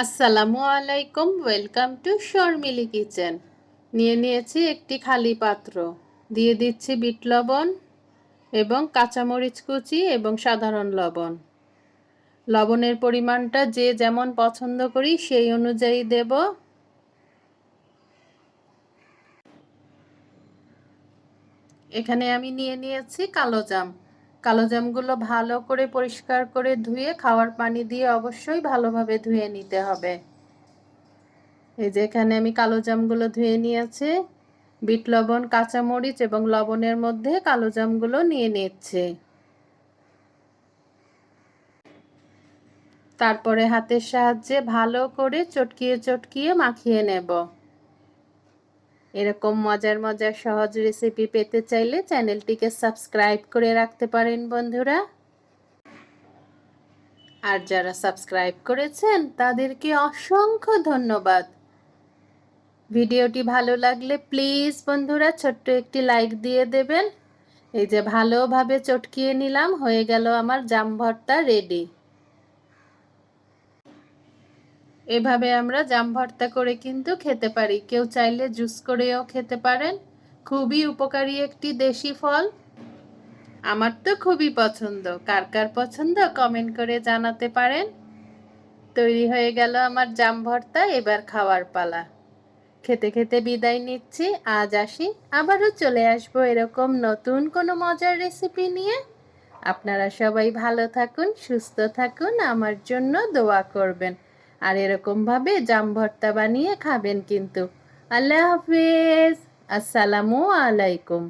আসসালামু আলাইকুম welcome to Sharmili kitchen নিয়ে নিয়েছি একটি খালি পাত্র। দিয়ে দিচ্ছি বিট লবণ এবং কাঁচামরিচ কুচি এবং সাধারণ লবণ। লবণের পরিমাণটা যে যেমন পছন্দ করি সেই অনুযায়ী দেব। এখানে আমি নিয়ে নিয়েছি কালো জাম। কালো জামগুলো ভালো করে পরিষ্কার করে ধুয়ে খাওয়ার পানি দিয়ে অবশ্যই ভালোভাবে ধুয়ে নিতে হবে। এই যে এখানে আমি কালো জামগুলো ধুয়ে নিয়েছি, বিট লবণ, কাঁচামরিচ এবং লবণের মধ্যে কালো জামগুলো নিয়ে নিচ্ছে। তারপরে হাতের সাহায্যে ভালো করে চটকিয়ে চটকিয়ে মাখিয়ে নেব। এরকম মজার মজার সহজ রেসিপি পেতে চাইলে চ্যানেলটিকে সাবস্ক্রাইব করে রাখতে পারেন বন্ধুরা। আর যারা সাবস্ক্রাইব করেছেন, তাদেরকে অসংখ্য ধন্যবাদ। ভিডিওটি ভালো লাগলে প্লিজ বন্ধুরা ছোট্ট একটি লাইক দিয়ে দেবেন। এই যে ভালোভাবে চটকিয়ে নিলাম, হয়ে গেল আমার জাম ভর্তা রেডি এভাবে আমরা জাম ভর্তা করে কিন্তু খেতে পারি। কেউ চাইলে জুস করেও খেতে পারেন। খুবই উপকারী একটি দেশি ফল। আমার তো খুবই পছন্দ। কার কার পছন্দ কমেন্ট করে জানাতে পারেন। তৈরি হয়ে গেল আমার জাম ভর্তা, এবার খাওয়ার পালা। খেতে খেতে বিদায় নিচ্ছি। আজ আসি, আবারও চলে আসব এরকম নতুন কোনো মজার রেসিপি নিয়ে। আপনারা সবাই ভালো থাকুন, সুস্থ থাকুন, আমার জন্য দোয়া করবেন। আর এরকমভাবে জাম ভর্তা বানিয়ে খাবেন কিন্তু। আল্লাহ হাফিজ। আসসালামু আলাইকুম।